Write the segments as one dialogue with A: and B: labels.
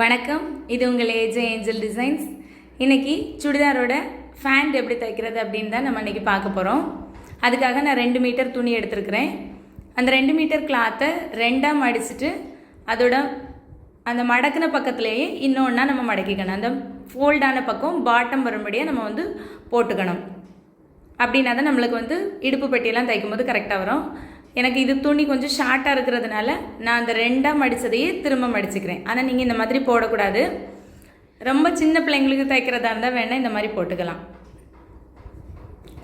A: வணக்கம். இது உங்கள் ஏஜே ஏஞ்சல் டிசைன்ஸ் இன்றைக்கி சுடிதாரோட ஃபேண்ட் எப்படி தைக்கிறது அப்படின்னு தான் நம்ம இன்றைக்கி பார்க்க போகிறோம் அதுக்காக நான் ரெண்டு மீட்டர் துணி எடுத்திருக்கிறேன். அந்த ரெண்டு மீட்டர் கிளாத்தை ரெண்டாக மடிச்சுட்டு அதோட அந்த மடக்கின பக்கத்துலேயே இன்னொன்றா நம்ம மடக்கிக்கணும். அந்த ஃபோல்டான பக்கம் பாட்டம் வரும்படியாக நம்ம வந்து போட்டுக்கணும். அப்படின்னா தான் நம்மளுக்கு வந்து இடுப்பு பெட்டியெல்லாம் தைக்கும் போது கரெக்டாக வரும். எனக்கு இது துணி கொஞ்சம் ஷார்ட்டாக இருக்கிறதுனால நான் அந்த ரெண்டாக மடித்ததையே திரும்ப மடிச்சுக்கிறேன். ஆனால் நீங்கள் இந்த மாதிரி போடக்கூடாது. ரொம்ப சின்ன பிள்ளைங்களுக்கு தைக்கிறதா இருந்தால் வேணால் இந்த மாதிரி போட்டுக்கலாம்.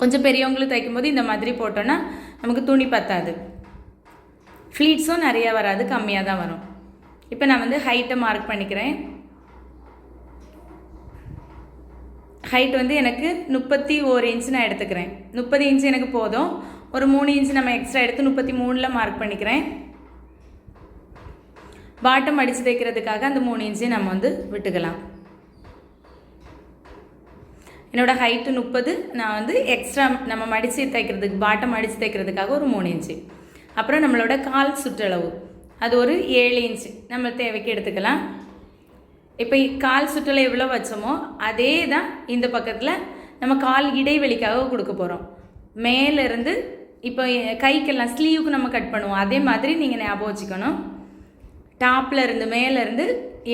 A: கொஞ்சம் பெரியவங்களுக்கு தைக்கும்போது இந்த மாதிரி போட்டோன்னா நமக்கு துணி பத்தாது. ஃப்ளீட்ஸும் நிறையா வராது கம்மியாக தான் வரும். இப்போ நான் வந்து ஹைட்டை மார்க் பண்ணிக்கிறேன். ஹைட் வந்து எனக்கு முப்பத்தி ஓரு இன்ச் நான் எடுத்துக்கிறேன். முப்பது இன்ச் எனக்கு போதும். ஒரு மூணு இன்ச் நம்ம எக்ஸ்ட்ரா எடுத்து முப்பத்தி மூணில் மார்க் பண்ணிக்கிறேன். பாட்டம் அடித்து தைக்கிறதுக்காக அந்த மூணு இன்ச்சையும் நம்ம வந்து விட்டுக்கலாம். என்னோடய ஹைட்டு முப்பது நான் வந்து எக்ஸ்ட்ரா நம்ம மடித்து தைக்கிறதுக்கு பாட்டம் அடித்து தைக்கிறதுக்காக ஒரு மூணு இன்ச்சு அப்புறம் நம்மளோட கால் சுற்றளவு. அது ஒரு ஏழு இன்ச்சு நம்ம தேவைக்கு எடுத்துக்கலாம். இப்போ கால் சுற்றலை எவ்வளோ வச்சோமோ அதே தான் இந்த பக்கத்தில் நம்ம கால் இடைவெளிக்காக கொடுக்க போகிறோம் மேலேருந்து இப்போ கைக்கெல்லாம் ஸ்லீவுக்கு நம்ம கட் பண்ணுவோம். அதே மாதிரி நீங்கள் ஞாபகம் வச்சுக்கணும். டாப்பில் இருந்து மேலேருந்து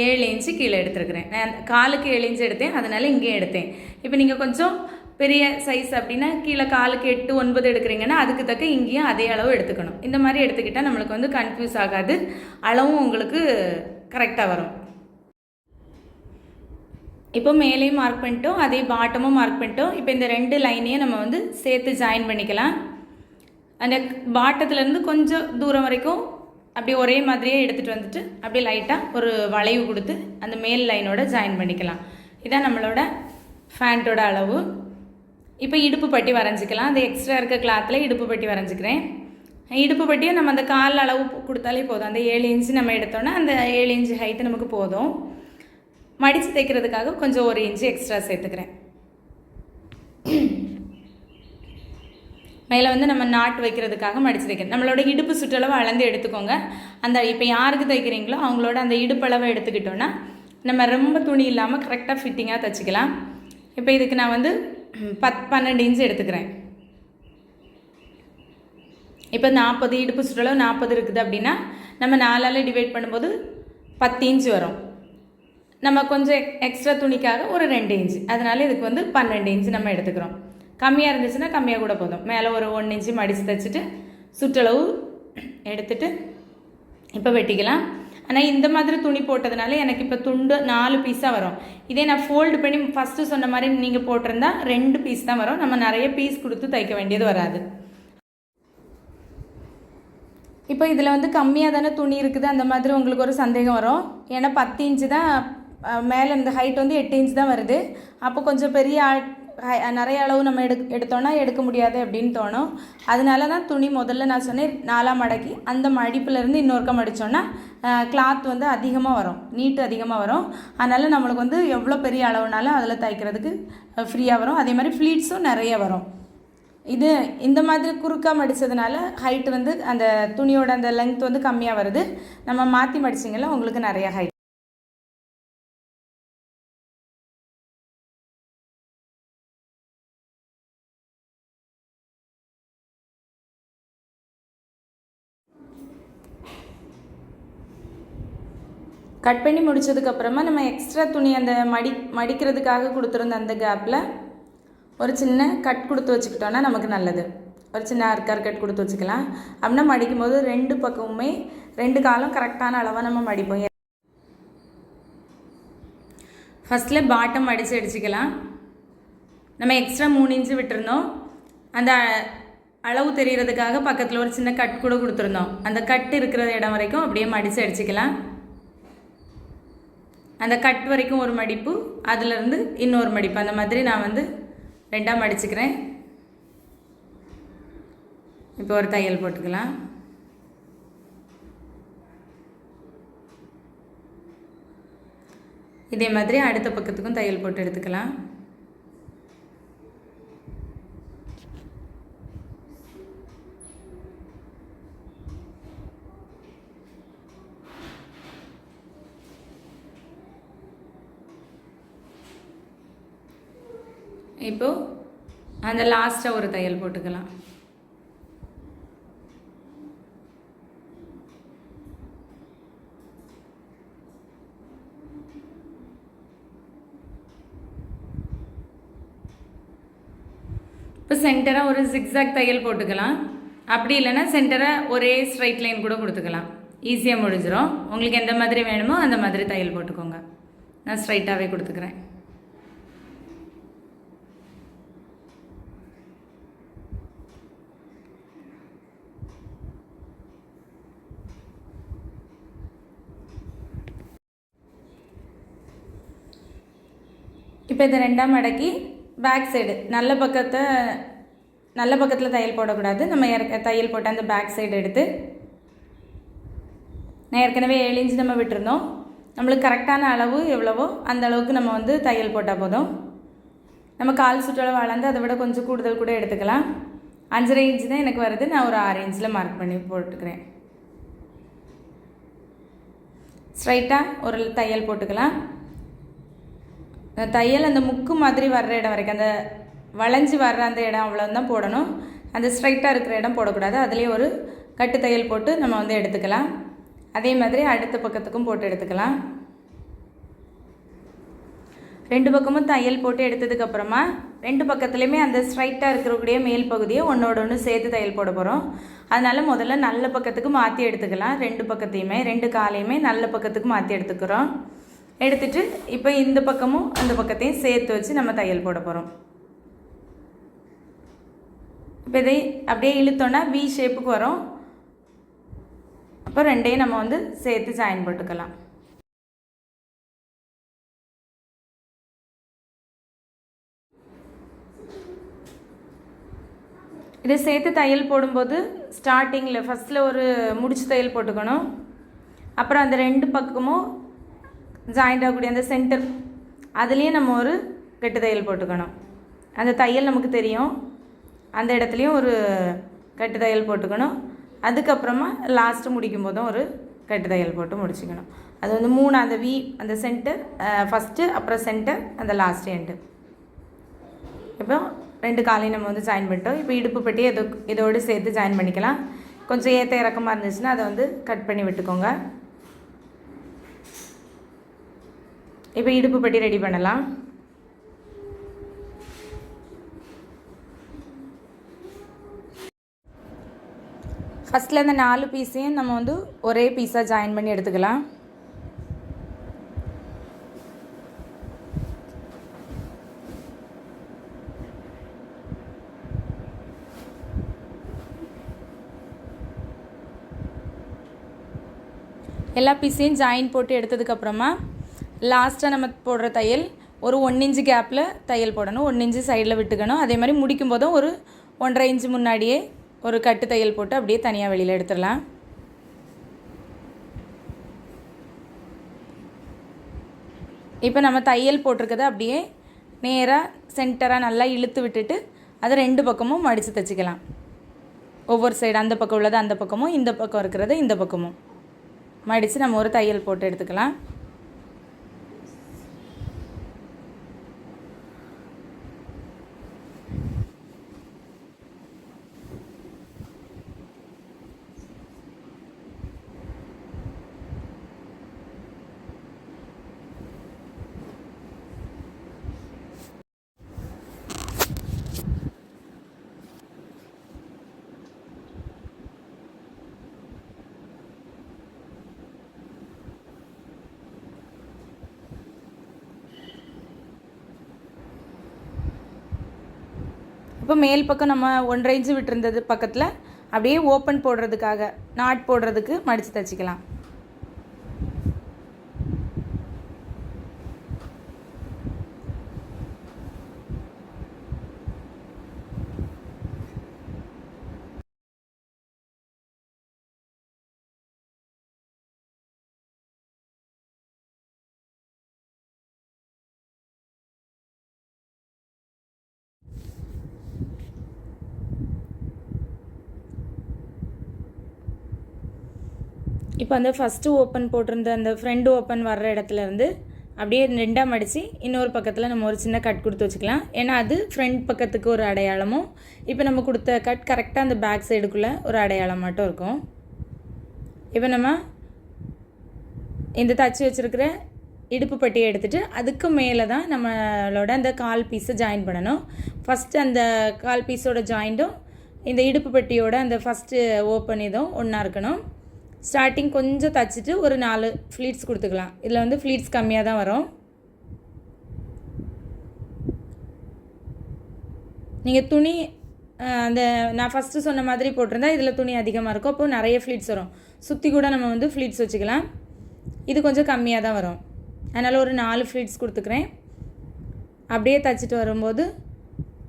A: ஏழு இன்ச்சு கீழே எடுத்துருக்குறேன். நான் காலுக்கு ஏழு இன்ச்சு எடுத்தேன். அதனால் இங்கேயும் எடுத்தேன். இப்போ நீங்கள் கொஞ்சம் பெரிய சைஸ் அப்படின்னா கீழே காலுக்கு எட்டு ஒன்பது எடுக்கிறீங்கன்னா அதுக்கு தக்க இங்கேயும் அதே அளவு எடுத்துக்கணும். இந்த மாதிரி எடுத்துக்கிட்டால் நம்மளுக்கு வந்து கன்ஃபியூஸ் ஆகாது. அளவும் உங்களுக்கு கரெக்டாக வரும். இப்போ மேலேயும் மார்க் பண்ணிட்டோம். அதே பாட்டமும் மார்க் பண்ணிட்டோம். இப்போ இந்த ரெண்டு லைனையும் நம்ம வந்து சேர்த்து ஜாயின் பண்ணிக்கலாம். அந்த பாட்டத்துலேருந்து கொஞ்சம் தூரம் வரைக்கும் அப்படியே ஒரே மாதிரியே எடுத்துகிட்டு வந்துட்டு அப்படியே லைட்டாக ஒரு வளைவு கொடுத்து அந்த மேல் லைனோட ஜாயின் பண்ணிக்கலாம். இதான் நம்மளோட ஃபேண்ட்டோட அளவு. இப்போ இடுப்பு பட்டி வரைஞ்சிக்கலாம். அந்த எக்ஸ்ட்ரா இருக்க கிளாத்தில் இடுப்பு பட்டி வரைஞ்சிக்கிறேன். இடுப்பு பட்டியை நம்ம அந்த கால் அளவு கொடுத்தாலே போதும். அந்த ஏழு இன்ச்சு நம்ம எடுத்தோன்னா அந்த ஏழு இன்ச்சு ஹைட்டு நமக்கு போதும். மடித்து தைக்கிறதுக்காக கொஞ்சம் ஒரு இன்ச்சு எக்ஸ்ட்ரா சேர்த்துக்கிறேன். மேலே வந்து நம்ம நாட் வைக்கிறதுக்காக மடித்து தைக்கணும் நம்மளோட இடுப்பு சுற்றளவு அளந்து எடுத்துக்கோங்க. அந்த இப்போ யாருக்கு தைக்கிறீங்களோ அவங்களோட அந்த இடுப்பளவை எடுத்துக்கிட்டோன்னா நம்ம ரொம்ப துணி இல்லாமல் கரெக்டாக ஃபிட்டிங்காக தைச்சிக்கலாம். இப்போ இதுக்கு நான் வந்து பத் பன்னெண்டு இன்ச்சு எடுத்துக்கிறேன். இப்போ நாற்பது இடுப்பு சுற்றளவு நாற்பது இருக்குது அப்படின்னா நம்ம நாலால் டிவைட் பண்ணும்போது பத்து இன்ச்சு வரும். நம்ம கொஞ்சம் எக்ஸ்ட்ரா துணிக்காக ஒரு ரெண்டு இன்ச்சு அதனால் இதுக்கு வந்து பன்னெண்டு இன்ச்சு நம்ம எடுத்துக்கிறோம். கம்மியாக இருந்துச்சுன்னா கம்மியாக கூட போதும். மேலே ஒரு ஒன்று இன்ச்சு மடித்து தைச்சிட்டு சுற்றளவு எடுத்துட்டு இப்போ வெட்டிக்கலாம். ஆனால் இந்த மாதிரி துணி போட்டதுனால எனக்கு இப்போ துண்டு நாலு பீஸாக வரும். இதே நான் ஃபோல்டு பண்ணி ஃபஸ்ட்டு சொன்ன மாதிரி நீங்கள் போட்டிருந்தா ரெண்டு பீஸ் தான் வரும். நம்ம நிறைய பீஸ் கொடுத்து தைக்க வேண்டியது வராது. இப்போ இதில் வந்து கம்மியாக தானே துணி இருக்குது. அந்த மாதிரி உங்களுக்கு ஒரு சந்தேகம் வரும். ஏன்னா பத்து இன்ச்சு தான் மேலே இந்த ஹைட் வந்து எட்டு இன்ச் தான் வருது. அப்போ கொஞ்சம் பெரிய நிறைய அளவு நம்ம எடு எடுத்தோன்னா எடுக்க முடியாது அப்படின்னு தோணும். அதனால தான் துணி முதல்ல நான் சொன்னேன் நாலாம் மடக்கி அந்த மடிப்புலேருந்து இன்னொருக்கம் மடித்தோன்னா கிளாத் வந்து அதிகமாக வரும் நீட்டு அதிகமாக வரும். அதனால் நம்மளுக்கு வந்து எவ்வளோ பெரிய அளவுனாலும் அதில் தைக்கிறதுக்கு ஃப்ரீயாக வரும். அதே மாதிரி ஃப்ளீட்ஸும் நிறைய வரும். இது இந்த மாதிரி குறுக்காக மடித்ததுனால ஹைட் வந்து அந்த துணியோட அந்த லென்த் வந்து கம்மியாக வருது. நம்ம மாற்றி மடிச்சிங்களா உங்களுக்கு நிறைய ஹைட் கட் பண்ணி முடிச்சதுக்கப்புறமா நம்ம எக்ஸ்ட்ரா துணி அந்த மடி மடிக்கிறதுக்காக கொடுத்துருந்த அந்த கேப்பில் ஒரு சின்ன கட் கொடுத்து வச்சுக்கிட்டோன்னா நமக்கு நல்லது. ஒரு சின்ன அர்க்கர் கட் கொடுத்து வச்சுக்கலாம். அப்படின்னா மடிக்கும் போது ரெண்டு பக்கமுமே ரெண்டு காலம் கரெக்டான அளவாக நம்ம மடிப்போம். ஃபஸ்ட்டில் பாட்டம் மடித்து அடிச்சுக்கலாம். நம்ம எக்ஸ்ட்ரா மூணு இன்ச்சு விட்டுருந்தோம். அந்த அளவு தெரிகிறதுக்காக பக்கத்தில் ஒரு சின்ன கட் கூட கொடுத்துருந்தோம். அந்த கட் இருக்கிற இடம் வரைக்கும் அப்படியே மடித்து அடிச்சுக்கலாம். அந்த கட் வரைக்கும் ஒரு மடிப்பு அதிலிருந்து இன்னொரு மடிப்பு. அந்த மாதிரி நான் வந்து ரெண்டாக மடிச்சுக்கிறேன். இப்போ ஒரு தையல் போட்டுக்கலாம். இதே மாதிரி அடுத்த பக்கத்துக்கும் தையல் போட்டு எடுத்துக்கலாம். இப்போ அந்த லாஸ்ட்டாக ஒரு தையல் போட்டுக்கலாம். இப்போ சென்டராக ஒரு ஜிக்ஸாக் தையல் போட்டுக்கலாம். அப்படி இல்லைன்னா சென்டராக ஒரே ஸ்ட்ரைட் லைன் கூட கொடுத்துக்கலாம். ஈஸியாக முடிஞ்சிடும் உங்களுக்கு எந்த மாதிரி வேணுமோ அந்த மாதிரி தையல் போட்டுக்கோங்க. நான் ஸ்ட்ரைட்டாகவே கொடுத்துக்கிறேன். இப்போ இதை ரெண்டாம் மடக்கி பேக் சைடு நல்ல பக்கத்தை நல்ல பக்கத்தில் தையல் போடக்கூடாது. நம்ம இறக்க தையல் போட்டு அந்த பேக் சைடு எடுத்து நான் ஏற்கனவே ஏழு இன்ச்சு நம்ம விட்டுருந்தோம். நம்மளுக்கு கரெக்டான அளவு எவ்வளவோ அந்த அளவுக்கு நம்ம வந்து தையல் போட்டால் போதும். நம்ம கால் சுற்றளவு அளந்து அதை விட கொஞ்சம் கூடுதல் கூட எடுத்துக்கலாம். அஞ்சரை இன்ச்சு தான் எனக்கு வருது. நான் ஒரு ஆறு இன்ச்சில் மார்க் பண்ணி போட்டுக்கிறேன். ஸ்ட்ரைட்டாக ஒரு தையல் போட்டுக்கலாம். தையல் அந்த முக்கு மாதிரி வர்ற இடம் வரைக்கும் அந்த வளைஞ்சி வர்ற அந்த இடம் அவ்வளோதான் போடணும். அந்த ஸ்ட்ரைட்டாக இருக்கிற இடம் போடக்கூடாது. அதுலேயே ஒரு கட்டு தையல் போட்டு நம்ம வந்து எடுத்துக்கலாம். அதே மாதிரி அடுத்த பக்கத்துக்கும் போட்டு எடுத்துக்கலாம். ரெண்டு பக்கமும் தையல் போட்டு எடுத்ததுக்கப்புறமா ரெண்டு பக்கத்துலேயுமே அந்த ஸ்ட்ரைட்டாக இருக்கிறக்கூடிய மேல் பகுதியை ஒன்றோட ஒன்று சேர்த்து தையல் போட போகிறோம் அதனால் முதல்ல நல்ல பக்கத்துக்கு மாற்றி எடுத்துக்கலாம். ரெண்டு பக்கத்தையுமே ரெண்டு காலையுமே நல்ல பக்கத்துக்கு மாற்றி எடுத்துக்கிறோம். எடுத்துட்டு இப்போ இந்த பக்கமும் அந்த பக்கத்தையும் சேர்த்து வச்சு நம்ம தையல் போட போகிறோம் இப்போ இதை அப்படியே இழுத்தோன்னா வி ஷேப்புக்கு வரும். அப்போ ரெண்டையும் நம்ம வந்து சேர்த்து ஜாயின் போட்டுக்கலாம். இதை சேர்த்து தையல் போடும்போது ஸ்டார்டிங்கில் ஃபஸ்ட்டில் ஒரு முடிச்சு தையல் போட்டுக்கணும். அப்புறம் அந்த ரெண்டு பக்கமும் ஜாயிண்ட் ஆகக்கூடிய அந்த சென்டர் அதுலேயும் நம்ம ஒரு கெட்டு தையல் போட்டுக்கணும். அந்த தையல் நமக்கு தெரியும். அந்த இடத்துலையும் ஒரு கட்டு தையல் போட்டுக்கணும். அதுக்கப்புறமா லாஸ்ட்டு முடிக்கும் போதும் ஒரு கட்டு தையல் போட்டு முடிச்சுக்கணும். அது வந்து மூணு அந்த வி அந்த சென்டர் ஃபஸ்ட்டு அப்புறம் சென்டர் அந்த லாஸ்ட் எண்டு இப்போ ரெண்டு காலையும் நம்ம வந்து ஜாயின் பண்ணிட்டோம். இப்போ இடுப்பு பெட்டி இதோ இதோடு சேர்த்து ஜாயின் பண்ணிக்கலாம். கொஞ்சம் ஏற்ற இறக்கமாக இருந்துச்சுன்னா அதை வந்து கட் பண்ணி விட்டுக்கோங்க. இப்போ இடுப்பு பட்டி ரெடி பண்ணலாம். ஃபஸ்ட்டில் இந்த நாலு பீஸையும் நம்ம வந்து ஒரே பீஸாக ஜாயின் பண்ணி எடுத்துக்கலாம். எல்லா பீஸையும் ஜாயின் போட்டு எடுத்ததுக்கப்புறமா லாஸ்ட்டாக நம்ம போடுற தையல் ஒரு ஒன் இன்ச்சு கேப்பில் தையல் போடணும். ஒன் இன்ச்சு சைடில் விட்டுக்கணும். அதே மாதிரி முடிக்கும் போதும் ஒரு ஒன்றரை இன்ச்சு முன்னாடியே ஒரு கட்டு தையல் போட்டு அப்படியே தனியாக வெளியில் எடுத்துடலாம். இப்போ நம்ம தையல் போட்டிருக்கதை அப்படியே நேராக சென்டராக நல்லா இழுத்து விட்டுட்டு அதை ரெண்டு பக்கமும் மடித்து தைச்சிக்கலாம். ஒவ்வொரு சைடு அந்த பக்கம் உள்ளது அந்த பக்கமும் இந்த பக்கம் இருக்கிறது இந்த பக்கமும். மடித்து நம்ம ஒரு தையல் போட்டு எடுத்துக்கலாம். இப்போ மேல் பக்கம் நம்ம ஒன்றரை இன்ச்சு விட்டுருந்தது பக்கத்தில் அப்படியே ஓப்பன் போடுறதுக்காக நாட் போடுறதுக்கு மடித்து தைச்சிக்கலாம். இப்போ அந்த ஃபஸ்ட்டு ஓப்பன் போட்டிருந்த அந்த ஃப்ரண்ட் ஓப்பன் வர்ற இடத்துலேருந்து அப்படியே ரெண்டாக மடித்து இன்னொரு பக்கத்தில் நம்ம ஒரு சின்ன கட் கொடுத்து வச்சுக்கலாம். ஏன்னா அது ஃப்ரண்ட் பக்கத்துக்கு ஒரு அடையாளமும் இப்போ நம்ம கொடுத்த கட் கரெக்டாக அந்த பேக் சைடுக்குள்ளே ஒரு அடையாளம் மட்டும் இருக்கும். இப்போ நம்ம இந்த தச்சு வச்சுருக்கிற இடுப்பு பட்டியை எடுத்துகிட்டு அதுக்கு மேலே தான் நம்மளோட அந்த கால் பீஸை ஜாயின் பண்ணணும். ஃபஸ்ட்டு அந்த கால் பீஸோட ஜாயிண்ட்டும் இந்த இடுப்பு பட்டியோட அந்த ஃபஸ்ட்டு ஓப்பன் இதுவும் ஒன்றா இருக்கணும். ஸ்டார்டிங் கொஞ்சம் தச்சுட்டு ஒரு நாலு ஃப்ளீட்ஸ் கொடுத்துக்கலாம். இதில் வந்து ஃப்ளீட்ஸ் கம்மியாக தான் வரும். நீங்கள் துணி அந்த நான் ஃபஸ்ட்டு சொன்ன மாதிரி போட்டிருந்தா இதில் துணி அதிகமாக இருக்கும். அப்போது நிறைய ஃப்ளீட்ஸ் வரும். சுற்றி கூட நம்ம வந்து ஃப்ளீட்ஸ் வச்சுக்கலாம். இது கொஞ்சம் கம்மியாக தான் வரும். அதனால் ஒரு நாலு ஃப்ளீட்ஸ் கொடுத்துக்கிறேன். அப்படியே தச்சுட்டு வரும்போது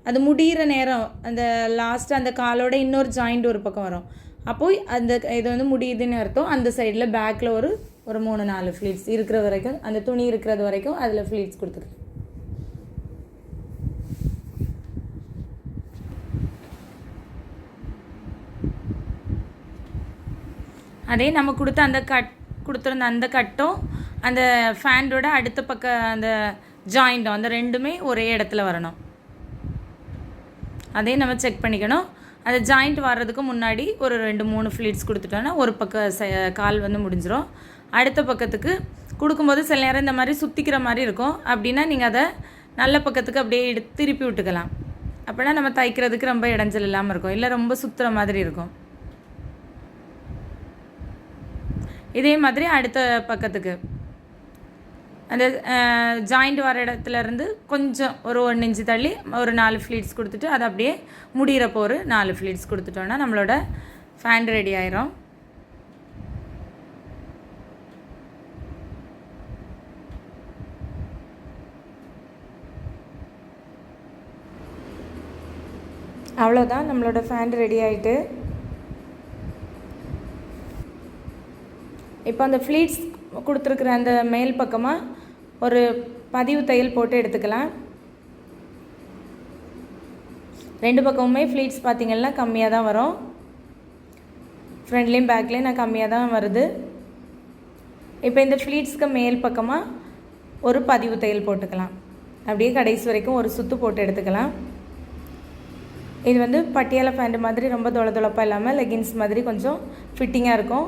A: அது முடிகிற நேரம் அந்த லாஸ்ட்டு அந்த காலோட இன்னொரு ஜாயிண்ட் ஒரு பக்கம் வரும். அப்போ அந்த இது வந்து முடியுதுன்னு அர்த்தம். அந்த சைடில் பேக்கில் ஒரு ஒரு மூணு நாலு ஃப்ளீட்ஸ் இருக்கிற வரைக்கும் அந்த துணி இருக்கிறது வரைக்கும் அதில் ஃப்ளீட்ஸ் கொடுத்துக்கலாம் அதே நம்ம கொடுத்த அந்த கட் கொடுத்துருந்த அந்த கட்டும் அந்த ஃபேண்டோட அடுத்த பக்கம் அந்த ஜாயிண்டும் அந்த ரெண்டுமே ஒரே இடத்துல வரணும். அதே நம்ம செக் பண்ணிக்கணும். அந்த ஜாயிண்ட் வர்றதுக்கு முன்னாடி ஒரு ரெண்டு மூணு ஃப்ளீட்ஸ் கொடுத்துட்டோன்னா ஒரு பக்கம் ச கால் வந்து முடிஞ்சிடும் அடுத்த பக்கத்துக்கு கொடுக்கும்போது சில நேரம் இந்த மாதிரி சுற்றிக்கிற மாதிரி இருக்கும். அப்படின்னா நீங்கள் அதை நல்ல பக்கத்துக்கு அப்படியே எடுத்து திருப்பி விட்டுக்கலாம். அப்படின்னா நம்ம தைக்கிறதுக்கு ரொம்ப இடைஞ்சல் இல்லாமல் இருக்கும். இல்லை ரொம்ப சுற்றுற மாதிரி இருக்கும். இதே மாதிரி அடுத்த பக்கத்துக்கு. அந்த ஜாயிண்ட் வர இடத்துல இருந்து கொஞ்சம் ஒரு ஒன்று இன்ச்சு தள்ளி ஒரு நாலு ஃப்ளீட்ஸ் கொடுத்துட்டு அதை அப்படியே முடிகிறப்போ ஒரு நாலு ஃப்ளீட்ஸ் கொடுத்துட்டோன்னா நம்மளோட ஃபேன் ரெடி ஆயிரும். அவ்வளோதான் நம்மளோட ஃபேன் ரெடி ஆகிட்டு இப்போ அந்த ஃப்ளீட்ஸ் கொடுத்துருக்குற அந்த மேல் பக்கமாக ஒரு பதிவு தையல் போட்டு எடுத்துக்கலாம். ரெண்டு பக்கமுமே ஃப்ளீட்ஸ் பார்த்திங்கன்னா கம்மியாக தான் வரும். ஃப்ரண்ட்லேயும் பேக்லேயும் நான் கம்மியாக தான் வருது. இப்போ இந்த ஃப்ளீட்ஸ்க்கு மேல் பக்கமாக ஒரு பதிவு தையல் போட்டுக்கலாம். அப்படியே கடைசி வரைக்கும் ஒரு சுத்து போட்டு எடுத்துக்கலாம். இது வந்து பட்டியாலை பேண்ட் மாதிரி ரொம்ப தொலை தொலைப்பாக இல்லாமல் லெகின்ஸ் மாதிரி கொஞ்சம் ஃபிட்டிங்காக இருக்கும்.